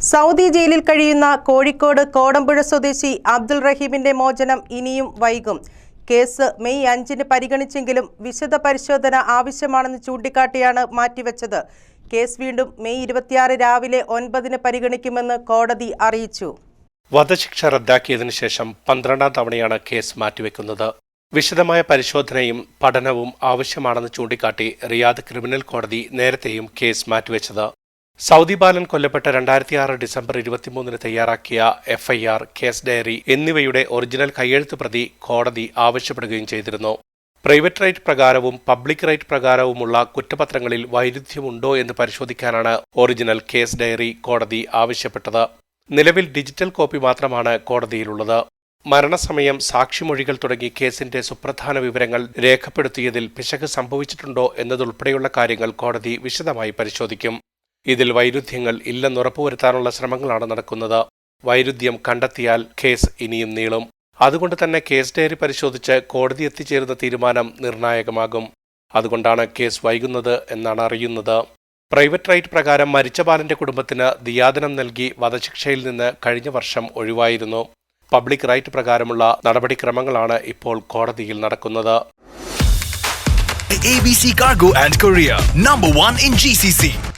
Saudi ജയിലിൽ കഴിയുന്ന കോഴിക്കോട് കോടമ്പുഴ സ്വദേശി അബ്ദുൾ റഹീമിന്റെ മോചനം ഇനിയും വൈകും. കേസ് മെയ് അഞ്ചിന് പരിഗണിച്ചെങ്കിലും വിശദ പരിശോധന ആവശ്യമാണെന്ന് ചൂണ്ടിക്കാട്ടിയാണ് മാറ്റിവെച്ചത്. കേസ് വീണ്ടും മെയ് ഇരുപത്തിയാറ് രാവിലെ ഒൻപതിന് പരിഗണിക്കുമെന്ന് കോടതി അറിയിച്ചു. വധശിക്ഷ റദ്ദാക്കിയതിനു ശേഷം പന്ത്രണ്ടാം തവണയാണ് കേസ് മാറ്റിവെക്കുന്നത്. വിശദമായ പരിശോധനയും പഠനവും ആവശ്യമാണെന്ന് ചൂണ്ടിക്കാട്ടി റിയാദ് ക്രിമിനൽ കോടതി നേരത്തെയും കേസ് മാറ്റിവെച്ചത്. സൗദി ബാലൻ കൊല്ലപ്പെട്ട രണ്ടായിരത്തി ആറ് ഡിസംബർ ഇരുപത്തിമൂന്നിന് തയ്യാറാക്കിയ എഫ്ഐആർ കേസ് ഡയറി എന്നിവയുടെ ഒറിജിനൽ കയ്യെഴുത്ത് പ്രതി കോടതി ആവശ്യപ്പെടുകയും ചെയ്തിരുന്നു. പ്രൈവറ്റ് റൈറ്റ് പ്രകാരവും പബ്ലിക് റൈറ്റ് പ്രകാരവുമുള്ള കുറ്റപത്രങ്ങളിൽ വൈരുദ്ധ്യമുണ്ടോ എന്ന് പരിശോധിക്കാനാണ് ഒറിജിനൽ കേസ് ഡയറി കോടതി ആവശ്യപ്പെട്ടത്. നിലവിൽ ഡിജിറ്റൽ കോപ്പി മാത്രമാണ് കോടതിയിലുള്ളത്. മരണസമയം സാക്ഷിമൊഴികൾ തുടങ്ങി കേസിന്റെ സുപ്രധാന വിവരങ്ങൾ രേഖപ്പെടുത്തിയതിൽ പിശക് സംഭവിച്ചിട്ടുണ്ടോ എന്നതുൾപ്പെടെയുള്ള കാര്യങ്ങൾ കോടതി വിശദമായി പരിശോധിക്കും. ഇതിൽ വൈരുദ്ധ്യങ്ങൾ ഇല്ലെന്നുറപ്പുവരുത്താനുള്ള ശ്രമങ്ങളാണ് നടക്കുന്നത്. വൈരുദ്ധ്യം കണ്ടെത്തിയാൽ കേസ് ഇനിയും നീളും. അതുകൊണ്ട് തന്നെ കേസ് ഡയറി പരിശോധിച്ച് കോടതി എത്തിച്ചേരുന്ന തീരുമാനം നിർണായകമാകും. അതുകൊണ്ടാണ് കേസ് വൈകുന്നത് എന്നാണ് അറിയുന്നത്. പ്രൈവറ്റ് റൈറ്റ് പ്രകാരം മരിച്ച ബാലന്റെ കുടുംബത്തിന് ദിയാദനം നൽകി വധശിക്ഷയിൽ നിന്ന് കഴിഞ്ഞ വർഷം ഒഴിവായിരുന്നു. പബ്ലിക് റൈറ്റ് പ്രകാരമുള്ള നടപടിക്രമങ്ങളാണ് ഇപ്പോൾ കോടതിയിൽ നടക്കുന്നത്. ABC Cargo and Korea, number one in GCC.